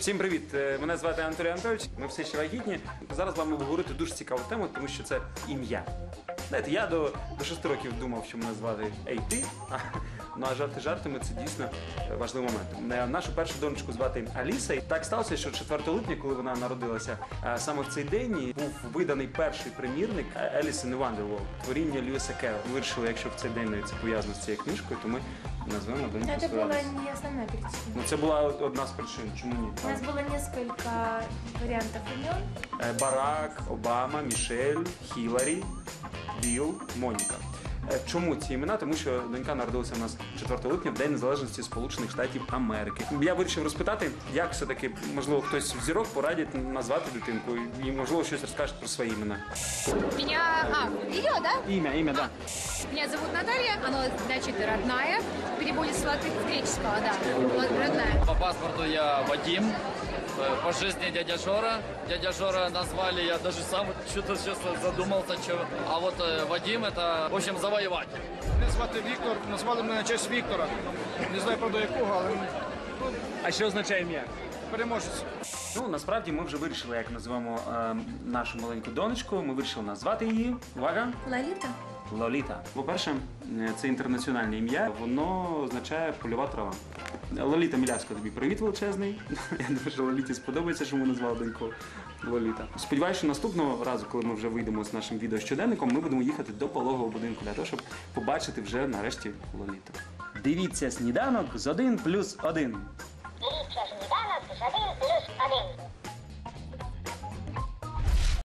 Всім привіт! Е, Мене звати Анатолій Анатолійович. Ми все ще вагітні. Зараз з вами говорити дуже цікаву тему, тому що це ім'я. Знаєте, я до, до 6 років думав, що мене звати Ей ти. А, Ну а жарти жартами це дійсно важливий момент. Е, Нашу першу донечку звати Аліса. І так сталося, що 4 липня, коли вона народилася, е, саме в цей день був виданий перший примірник Alice in творіння Льюіса Керролла. Вирішили, якщо в цей день це пов'язано з цією книжкою, то ми назвемо доньку Но это свою была Алісу. не основная причина. Ну це була одна з причин. Чому ні? У нас было несколько вариантов имен. Е, Барак, Обама, Мішель, Хіларі, Білл, Моніка. Е, Чому ці імена? Тому що донька народилася у нас 4 липня в День Незалежності Сполучених Штатів Америки. Я вирішив розпитати, як все-таки, можливо, хтось з зірок порадить назвати дитинку і, можливо, щось розкаже про свої імена. Меня... А, ее, да? Ім'я, ім'я, так. Меня зовут Наталья, оно значит родная. В переводе с латынь- с греческого, да. Вот, родная. По паспорту я Вадим, э, по жизни дядя Жора. Дядя Жора назвали, я даже сам что-то сейчас задумался, что. А вот э, Вадим это, в общем, завоеватель. Мене звати Віктор, назвали мене на честь Віктора. Не знаю правда якого, але А що означає ім'я? переможець. Ну насправді ми вже вирішили, як називаємо е, нашу маленьку донечку. Ми вирішили назвати її. Увага! Лолита. Лоліта. По-перше, е, це інтернаціональне ім'я, воно означає польова трава. Лоліта Мілясько, тобі привіт величезний. Я думаю, що Лоліті сподобається, що ми назвали доньку Лоліта. Сподіваюся, що наступного разу, коли ми вже вийдемо з нашим відео щоденником, ми будемо їхати до пологового будинку для того, щоб побачити вже нарешті Лоліту. Дивіться сніданок з 1 плюс 1. Дивіться сніданок з 1 плюс 1.